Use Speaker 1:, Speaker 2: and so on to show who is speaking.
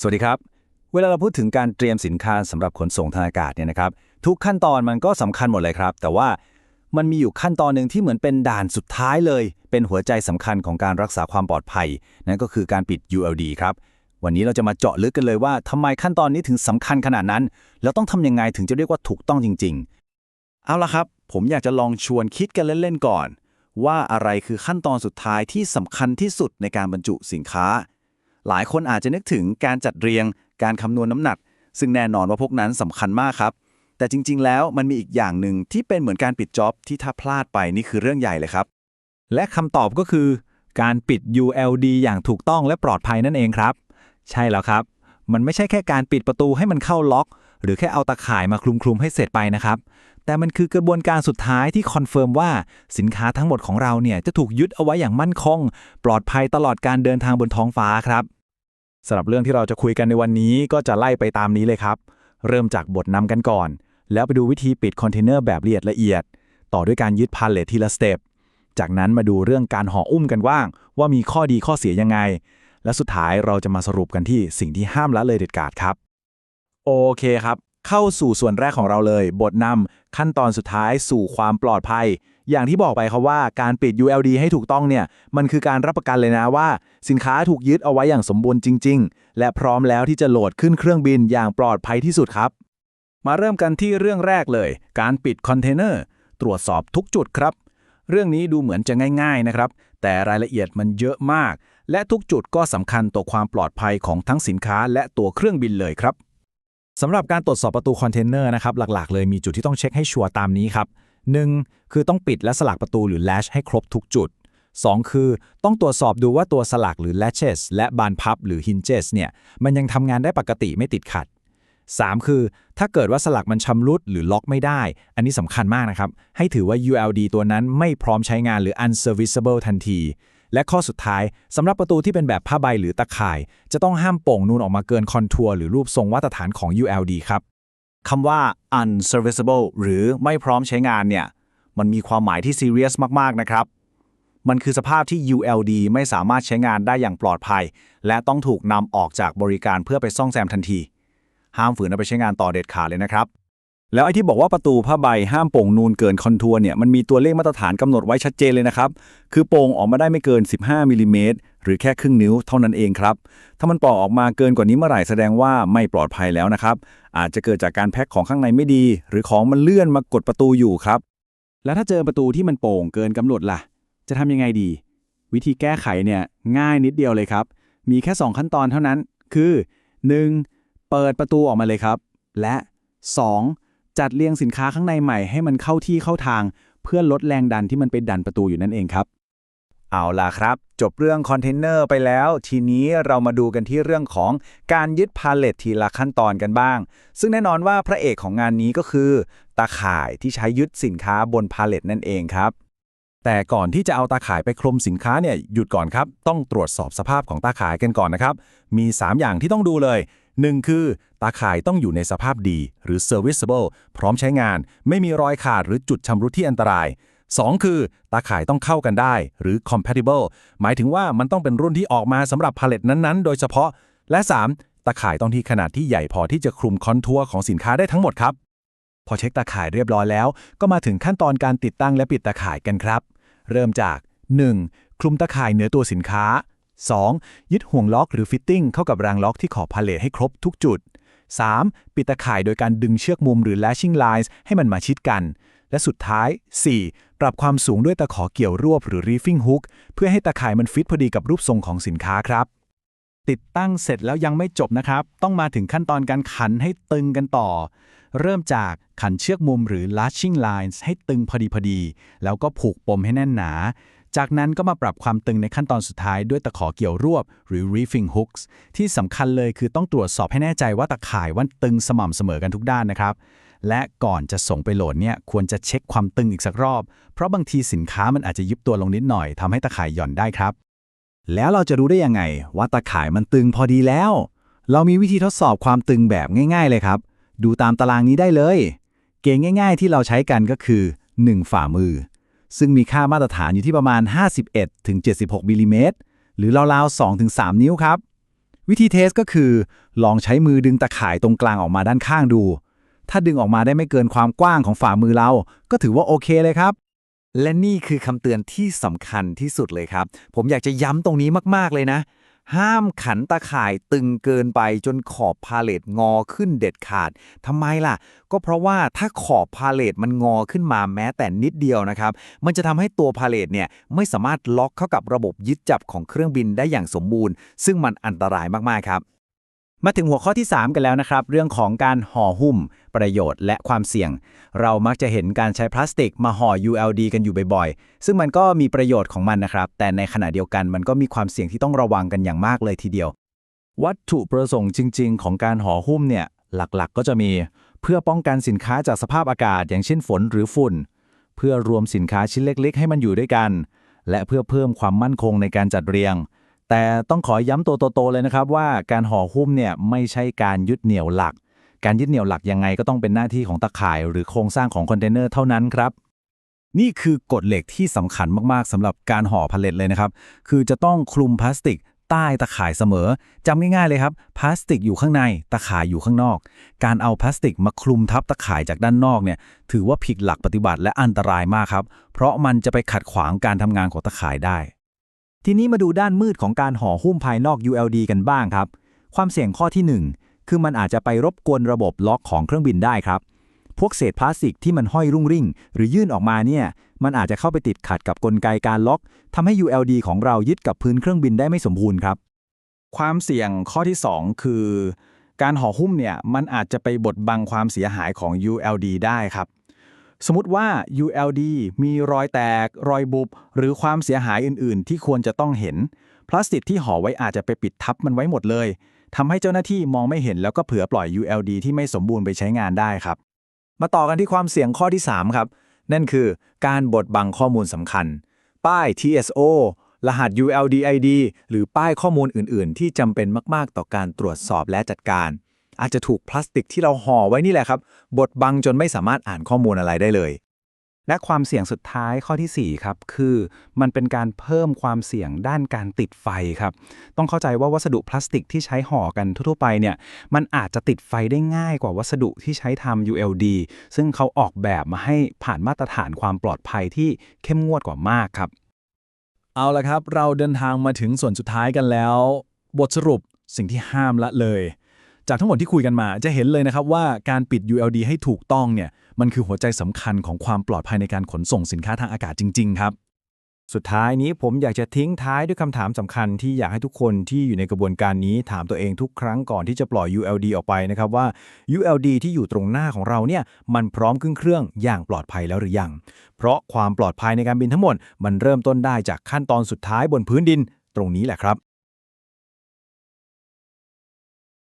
Speaker 1: สวัสดีครับ เวลาเราพูดถึงการเตรียมสินค้าสำหรับขนส่งทางอากาศเนี่ยนะครับ ทุกขั้นตอนมันก็สำคัญหมดเลยครับ แต่ว่ามันมีอยู่ขั้นตอนหนึ่งที่เหมือนเป็นด่านสุดท้ายเลย เป็นหัวใจสำคัญของการรักษาความปลอดภัย นั่นก็คือการปิด ULD ครับ วันนี้เราจะมาเจาะลึกกันเลยว่าทำไมขั้นตอนนี้ถึงสำคัญขนาดนั้น แล้วต้องทำยังไงถึงจะเรียกว่าถูกต้องจริง ๆ
Speaker 2: เอาละครับ ผมอยากจะลองชวนคิดกันเล่นๆก่อน ว่าอะไรคือขั้นตอนสุดท้ายที่สำคัญที่สุดในการบรรจุสินค้า หลายคนอาจจะนึกถึงการจัดเรียง การคำนวณน้ำหนัก ซึ่งแน่นอนว่าพวกนั้นสำคัญมากครับ แต่จริง ๆ แล้วมันมีอีกอย่างหนึ่งที่เป็นเหมือนการปิดจ็อบที่ถ้าพลาดไปนี่คือเรื่องใหญ่เลยครับ
Speaker 1: และคำตอบก็คือ การปิด ULD อย่างถูกต้องและปลอดภัยนั่นเองครับ ใช่แล้วครับ มันไม่ใช่แค่การปิดประตูให้มันเข้าล็อก หรือแค่เอาตาข่ายมาคลุมๆให้เสร็จไปนะครับแต่มันคือกระบวนการสุดท้ายที่คอนเฟิร์มว่าสินค้าทั้งหมดของเราเนี่ยจะถูกยึดเอาไว้อย่างมั่นคง ปลอดภัยตลอดการเดินทางบนท้องฟ้าครับ สำหรับเรื่องที่เราจะคุยกันในวันนี้ก็จะไล่ไปตามนี้เลยครับ เริ่มจากบทนำกันก่อน แล้วไปดูวิธีปิดคอนเทนเนอร์แบบละเอียดละเอียด ต่อด้วยการยึดพาเลททีละสเต็ปจากนั้นมาดูเรื่องการห่ออุ้มกันว่าง ว่ามีข้อดีข้อเสียยังไง และสุดท้ายเราจะมาสรุปกันที่สิ่งที่ห้ามละเลยเด็ดขาดครับ โอเคครับ เข้าสู่ส่วนแรกของเราเลย บทนำขั้นตอนสุดท้ายสู่ความปลอดภัย อย่างที่บอกไปครับว่าการปิด ULD ให้ถูกต้องเนี่ย มันคือการรับประกันเลยนะว่า สินค้าถูกยึดเอาไว้อย่างสมบูรณ์จริง ๆ และพร้อมแล้วที่จะโหลดขึ้นเครื่องบินอย่างปลอดภัยที่สุดครับ มาเริ่มกันที่เรื่องแรกเลย การปิดคอนเทนเนอร์ตรวจสอบทุกจุดครับ เรื่องนี้ดูเหมือนจะง่าย ๆนะครับ แต่รายละเอียดมันเยอะมาก และทุกจุดก็สำคัญต่อความปลอดภัยของทั้งสินค้าและตัวเครื่องบินเลยครับสำหรับการตรวจสอบประตูคอนเทนเนอร์นะครับหลักๆ เลยมีจุดที่ต้องเช็คให้ชัวร์ตามนี้ครับ 1. คือต้องปิดและสลักประตูหรือ latch ให้ครบทุกจุด 2. คือต้องตรวจสอบดูว่าตัวสลักหรือ latches และบานพับหรือ hinges เนี่ยมันยังทำงานได้ปกติไม่ติดขัด 3. คือ ถ้าเกิดว่าสลักมันชำรุดหรือล็อกไม่ได้ อันนี้สำคัญมากนะครับ ให้ถือว่า ULD ตัวนั้นไม่พร้อมใช้งานหรือ unserviceable ทันที และข้อสุดท้ายสำหรับประตูที่เป็นแบบผ้าใบหรือตะข่าย จะต้องห้ามโป่งนูนออกมาเกินคอนทัวร์หรือรูปทรงมาตรฐานของ ULD ครับ คำว่า unserviceable หรือไม่พร้อมใช้งานเนี่ย มันมีความหมายที่ serious มาก ๆ นะครับ มันคือสภาพที่ ULD ไม่สามารถใช้งานได้อย่างปลอดภัย และต้องถูกนำออกจากบริการเพื่อไปซ่อมแซมทันที ห้ามฝืนเอาไปใช้งานต่อเด็ดขาดเลยนะครับ แล้วไอ้ที่บอกว่าประตูผ้าใบห้ามโป่งนูนเกินคอนทัวร์เนี่ยมันมีตัวเลขมาตรฐานกำหนดไว้ชัดเจนเลยนะครับ คือโป่งออกมาได้ไม่เกิน 15มิลลิเมตรหรือแค่ครึ่งนิ้วเท่านั้นเองครับ ถ้ามันปอกออกมาเกินกว่านี้เมื่อไหร่แสดงว่าไม่ปลอดภัยแล้วนะครับ อาจจะเกิดจากการแพ็คของข้างในไม่ดี หรือของมันเลื่อนมากดประตูอยู่ครับ แล้วถ้าเจอประตูที่มันโป่งเกินกำหนดล่ะ จะทำยังไงดี วิธีแก้ไขเนี่ยง่ายนิดเดียวเลยครับ มีแค่ 2 ขั้นตอนเท่านั้น คือ 1. เปิดประตูออกมาเลยครับ และ 2. จัดเรียงสินค้าข้างในใหม่ให้มันเข้าที่เข้าทาง เพื่อลดแรงดันที่มันไปดันประตูอยู่นั่นเองครับ เอาล่ะครับ จบเรื่องคอนเทนเนอร์ไปแล้ว ทีนี้เรามาดูกันที่เรื่องของการยึดพาเลททีละขั้นตอนกันบ้าง ซึ่งแน่นอนว่าพระเอกของงานนี้ก็คือ ตาข่ายที่ใช้ยึดสินค้าบนพาเลทนั่นเองครับแต่ก่อนที่จะเอาตาข่ายไปคลุมสินค้าเนี่ยหยุดก่อนครับ ต้องตรวจสอบสภาพของตาข่ายกันก่อนนะครับ มี 3 อย่างที่ต้องดูเลย 1 คือ ตาข่ายต้องอยู่ในสภาพดี หรือ serviceable พร้อมใช้งาน ไม่มีรอยขาดหรือจุดชำรุดที่อันตราย 2 คือ ตาข่ายต้องเข้ากันได้ หรือ compatible หมายถึงว่ามันต้องเป็นรุ่นที่ออกมาสำหรับพาเลตนั้นๆ โดยเฉพาะ และ 3. ตาข่ายต้องที่ขนาดที่ใหญ่พอที่จะคลุมคอนทัวร์ของสินค้าได้ทั้งหมดครับ พอเช็คตาข่ายเรียบร้อยแล้ว ก็มาถึงขั้นตอนการติดตั้งและปิดตาข่ายกันครับ เริ่มจาก 1. คลุมตาข่ายเหนือตัวสินค้า 2. ยึดห่วงล็อกหรือฟิตติ้งเข้ากับรางล็อกที่ขอบพาเลทให้ครบทุกจุด 3. ปิดตาข่ายโดยการดึงเชือกมุมหรือ lashing lines ให้มันมาชิดกัน และสุดท้าย 4. ปรับความสูงด้วยตะขอเกี่ยวรวบหรือ reefing hook เพื่อให้ตาข่ายมันฟิตพอดีกับรูปทรงของสินค้าครับ ติดตั้งเสร็จแล้วยังไม่จบนะครับ ต้องมาถึงขั้นตอนการขันให้ตึงกันต่อ เริ่มจากขันเชือกมุมหรือ lashing lines ให้ตึงพอดีพอดี แล้วก็ผูกปมให้แน่นหนา จากนั้นก็มาปรับความตึงในขั้นตอนสุดท้ายด้วยตะขอเกี่ยวรวบ หรือ reefing hooks ที่สำคัญเลยคือต้องตรวจสอบให้แน่ใจว่าตะข่ายว่าตึงสม่ำเสมอกันทุกด้านนะครับ และก่อนจะส่งไปโหลดเนี่ยควรจะเช็คความตึงอีกสักรอบ เพราะบางทีสินค้ามันอาจจะยุบตัวลงนิดหน่อยทำให้ตะข่ายหย่อนได้ครับ แล้วเราจะรู้ได้ยังไง ว่าตะข่ายมันตึงพอดีแล้ว เรามีวิธีทดสอบความตึงแบบง่าย ๆ เลยครับ ดูตามตารางนี้ได้เลย เกณฑ์ง่าย ๆ ที่เราใช้กันก็คือ 1 ฝ่ามือ ซึ่งมีค่ามาตรฐานอยู่ที่ประมาณ 51-76มิลลิเมตรหรือราวๆ2-3นิ้วครับ วิธีเทสก็คือ ลองใช้มือดึงตะข่ายตรงกลางออกมาด้านข้างดู ถ้าดึงออกมาได้ไม่เกินความกว้างของฝ่ามือเรา ก็ถือว่าโอเคเลยครับ
Speaker 2: และนี่คือคำเตือนที่สำคัญที่สุดเลยครับ ผมอยากจะย้ำตรงนี้มากๆเลยนะ ห้ามขันตาข่ายตึงเกินไปจนขอบพาเลตงอขึ้นเด็ดขาดทำไมล่ะ ก็เพราะว่าถ้าขอบพาเลตมันงอขึ้นมาแม้แต่นิดเดียวนะครับ มันจะทำให้ตัวพาเลตเนี่ยไม่สามารถล็อกเข้ากับระบบยึดจับของเครื่องบินได้อย่างสมบูรณ์ ซึ่งมันอันตรายมากๆครับ
Speaker 1: มาถึงหัวข้อที่ 3 กันแล้วนะครับ เรื่องของการห่อหุ้ม ประโยชน์ และความเสี่ยง เรามักจะเห็นการใช้พลาสติกมาห่อ ULD กันอยู่บ่อยๆ ซึ่งมันก็มีประโยชน์ของมันนะครับ แต่ในขณะเดียวกันมันก็มีความเสี่ยงที่ต้องระวังกันอย่างมากเลยทีเดียว วัตถุประสงค์จริง ๆ ของการห่อหุ้มเนี่ยหลักๆ ก็จะมี เพื่อป้องกันสินค้าจากสภาพอากาศ อย่างเช่นฝนหรือฝุ่น เพื่อรวมสินค้าชิ้นเล็ก ๆ ให้มันอยู่ด้วยกัน และเพื่อเพิ่มความมั่นคงในการจัดเรียง แต่ต้องขอย้ำตัวโตๆเลยนะครับว่าการห่อหุ้มเนี่ยไม่ใช่การยึดเหนี่ยวหลัก การยึดเหนี่ยวหลักยังไงก็ต้องเป็นหน้าที่ของตะข่ายหรือโครงสร้างของคอนเทนเนอร์เท่านั้นครับ นี่คือกฎเหล็กที่สำคัญมากๆสำหรับการห่อพาเลตเลยนะครับ คือจะต้องคลุมพลาสติกใต้ตะข่ายเสมอจำง่ายๆเลยครับพลาสติกอยู่ข้างในตะข่ายอยู่ข้างนอก การเอาพลาสติกมาคลุมทับตะข่ายจากด้านนอกเนี่ยถือว่าผิดหลักปฏิบัติและอันตรายมากครับ เพราะมันจะไปขัดขวางการทำงานของตะข่ายได้ ทีนี้มาดูด้านมืดของการห่อหุ้มภายนอก ULD กันบ้างครับ ความเสี่ยงข้อที่ 1 คือมันอาจจะไปรบกวนระบบล็อกของเครื่องบินได้ครับ พวกเศษพลาสติกที่มันห้อยรุ่งริ่ง หรือยื่นออกมาเนี่ย มันอาจจะเข้าไปติดขัดกับกลไกการล็อกทำให้ ULD ของเรายึดกับพื้นเครื่องบินได้ไม่สมบูรณ์ครับ
Speaker 3: ความเสี่ยงข้อที่ 2 คือ การห่อหุ้มเนี่ย มันอาจจะไปบดบังความเสียหายของ ULD ได้ครับ สมมติว่า ULD มีรอยแตก รอยบุบ หรือความเสียหายอื่น ๆ ที่ควรจะต้องเห็น พลาสติกที่ห่อไว้อาจจะไปปิดทับมันไว้หมดเลยทำให้เจ้าหน้าที่มองไม่เห็นแล้วก็เผื่อปล่อย ULD ที่ไม่สมบูรณ์ไปใช้งานได้ครับ
Speaker 1: มาต่อกันที่ความเสี่ยงข้อที่ 3 ครับ นั่นคือการบดบังข้อมูลสำคัญ ป้าย TSO รหัส ULDID หรือป้ายข้อมูลอื่น ๆ ที่จำเป็นมาก ๆ ต่อการตรวจสอบและจัดการ อาจจะถูกพลาสติกที่เราห่อไว้นี่แหละครับ บดบังจนไม่สามารถอ่านข้อมูลอะไรได้เลย และความเสี่ยงสุดท้ายข้อทีสี่ 4 ครับ คือ มันเป็นการเพิ่มความเสี่ยงด้านการติดไฟครับ ต้องเข้าใจว่าวัสดุพลาสติกที่ใช้ห่อกันทั่วไปเนี่ยมันอาจจะติดไฟได้ง่ายกว่าวัสดุที่ใช้ทำ ULD ซึ่งเขาออกแบบมาให้ผ่านมาตรฐานความปลอดภัยที่เข้มงวดกว่ามากครับ เอาละครับ เราเดินทางมาถึงส่วนสุดท้ายกันแล้ว บทสรุปสิ่งที่ห้ามละเลย จากทั้งหมดที่คุยกันมาจะเห็นเลยนะครับว่าการปิด ULD ให้ถูกต้องเนี่ยมันคือหัวใจสำคัญของความปลอดภัยในการขนส่งสินค้าทางอากาศจริง ๆ ครับ สุดท้ายนี้ผมอยากจะทิ้งท้ายด้วยคำถามสำคัญที่อยากให้ทุกคนที่อยู่ในกระบวนการนี้ถามตัวเองทุกครั้งก่อนที่จะปล่อย ULD ออกไปนะครับว่า ULD ที่อยู่ตรงหน้าของเราเนี่ยมันพร้อมขึ้นเครื่องอย่างปลอดภัยแล้วหรือยัง เพราะความปลอดภัยในการบินทั้งหมดมันเริ่มต้นได้จากขั้นตอนสุดท้ายบนพื้นดินตรงนี้แหละครับ